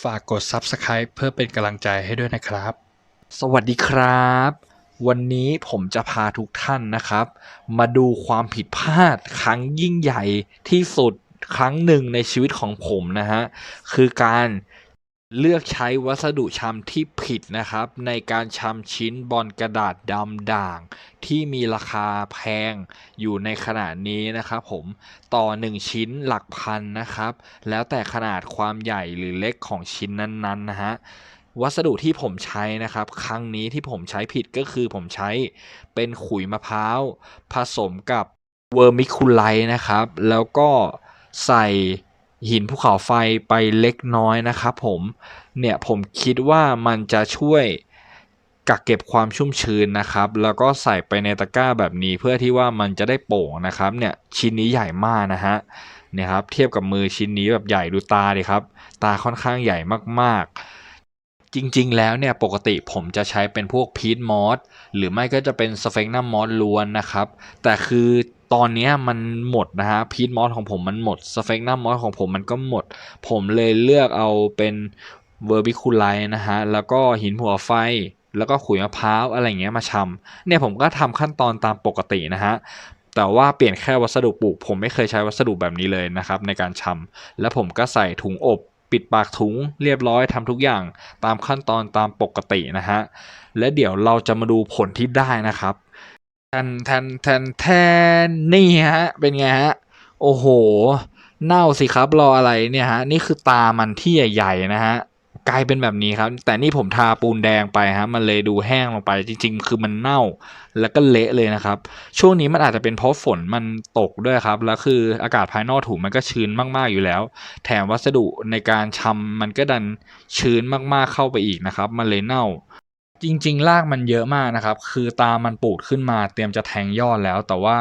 ฝากกด Subscribe เพื่อเป็นกำลังใจให้ด้วยนะครับ สวัสดีครับ วันนี้ผมจะพาทุกท่านนะครับ มาดูความผิดพลาดครั้งยิ่งใหญ่ที่สุดครั้งหนึ่งในชีวิตของผมนะฮะ คือการ เลือกใช้วัสดุชำที่ผิดนะครับ ในการชำชิ้นบอลกระดาษดำด่าง ที่มีราคาแพงอยู่ในขณะนี้นะครับผมต่อ 1 ชิ้นหลักพันนะครับ แล้วแต่ขนาดความใหญ่หรือเล็กของชิ้นนั้นๆนะฮะวัสดุที่ผมใช้นะครับ ครั้งนี้ที่ผมใช้ผิดก็คือผมใช้เป็นขุยมะพร้าว ผสมกับเวอร์มิคูไลนะครับ แล้วก็ใส่ หินภูเขาไฟไปเล็กน้อยนะครับผม เนี่ยผมคิดว่ามันจะช่วยกักเก็บความชุ่มชื้นนะครับ แล้วก็ใส่ไปในตะกร้าแบบนี้เพื่อที่ว่ามันจะได้โป่งนะครับ เนี่ยชิ้นนี้ใหญ่มากนะฮะเนี่ยครับเทียบกับมือชิ้นนี้แบบใหญ่ดูตาดิครับ ตาค่อนข้างใหญ่มากๆ จริงๆ แล้วเนี่ยปกติผมจะใช้เป็นพวกพีทมอสหรือไม่ก็จะเป็นสเฟกนัมมอสล้วนนะครับ แต่คือตอนเนี้ยมันหมดนะฮะพีทมอสของผมมันหมดสเฟกนัมมอสของผมมันก็หมด ผมเลยเลือกเอาเป็นเวอร์บิคูไลนะฮะแล้วก็หินหัวไฟแล้วก็ขุยมะพร้าวอะไรเงี้ยมาชำเนี่ยผมก็ทำขั้นตอนตามปกตินะฮะแต่ว่าเปลี่ยนแค่วัสดุปลูก ผมไม่เคยใช้วัสดุแบบนี้เลยนะครับในการชำแล้วผมก็ใส่ถุงอบ ปิดปากถุงเรียบร้อยทำทุกอย่างตามขั้นตอนตามปกตินะฮะ และเดี๋ยวเราจะมาดูผลที่ได้นะครับแทนแทนแทนแทนนี่ฮะ เป็นไงฮะ โอ้โห เน่าสิครับรออะไรเนี่ยฮะ นี่คือตามันที่ใหญ่ๆนะฮะ กลายเป็นแบบนี้ครับ แต่นี่ผมทาปูนแดงไปฮะมันเลยดูแห้งลงไปจริง ๆ คือมันเน่าแล้วก็เละเลยนะครับ ช่วงนี้มันอาจจะเป็นเพราะฝนมันตกด้วยครับ แล้วคืออากาศภายนอกถุงมันก็ชื้นมากๆอยู่แล้ว แถมวัสดุในการชำมันก็ดันชื้นมากๆเข้าไปอีกนะครับ มันเลยเน่าจริงๆรากมันเยอะมากนะครับ คือตามันปูดขึ้นมาเตรียมจะแทงยอดแล้ว แต่ว่า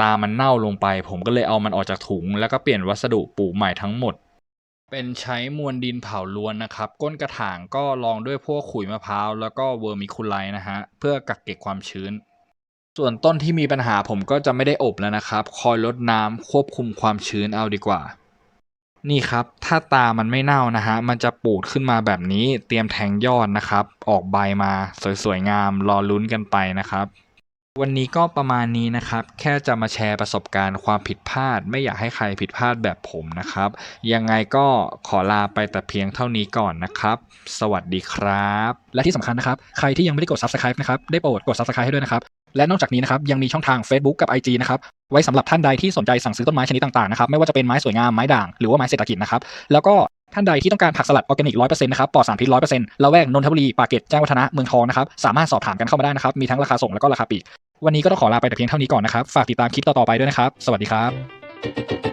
ตามันเน่าลงไป ผมก็เลยเอามันออกจากถุง แล้วก็เปลี่ยนวัสดุปลูกใหม่ทั้งหมด เป็นใช้มวลดินเผาล้วนนะครับ ก้นกระถางก็รองด้วยพวกขุยมะพร้าวแล้วก็เวอร์มิคูไลนะฮะเพื่อกักเก็บความชื้น ส่วนต้นที่มีปัญหาผมก็จะไม่ได้อบแล้วนะครับ คอยลดน้ำควบคุมความชื้นเอาดีกว่า นี่ครับ ถ้าตามันไม่เน่านะฮะมันจะปูดขึ้นมาแบบนี้เตรียมแทงยอดนะครับ ออกใบมาสวยๆงามรอลุ้นกันไปนะครับ วันนี้ก็ประมาณนี้นะครับ แค่จะมาแชร์ประสบการณ์ความผิดพลาด ไม่อยากให้ใครผิดพลาดแบบผมนะครับ ยังไงก็ขอลาไปแต่เพียงเท่านี้ก่อนนะครับ สวัสดีครับ และที่สำคัญนะครับ ใครที่ยังไม่ได้กด subscribe นะครับ ได้โปรดกด subscribe ให้ด้วยนะครับ และนอกจากนี้นะครับ ยังมีช่องทาง Facebook กับ IG นะครับ ไว้สำหรับท่านใดที่สนใจสั่งซื้อต้นไม้ชนิดต่างๆนะครับ ไม่ว่าจะเป็นไม้สวยงาม ไม้ด่าง หรือว่าไม้เศรษฐกิจนะครับ แล้วก็ ท่านใดที่ต้องการผักสลัดออร์แกนิกร้อยเปอร์เซ็นต์นะครับปลอดสารพิษร้อยเปอร์เซ็นต์ละแวกนนทบุรีปากเกร็ดแจ้งวัฒนะเมืองทองนะครับสามารถสอบถามกันเข้ามาได้นะครับมีทั้งราคาส่งแล้วก็ราคาปลีกวันนี้ก็ต้องขอลาไปแต่เพียงเท่านี้ก่อนนะครับฝากติดตามคลิปต่อๆไปด้วยนะครับ สวัสดีครับ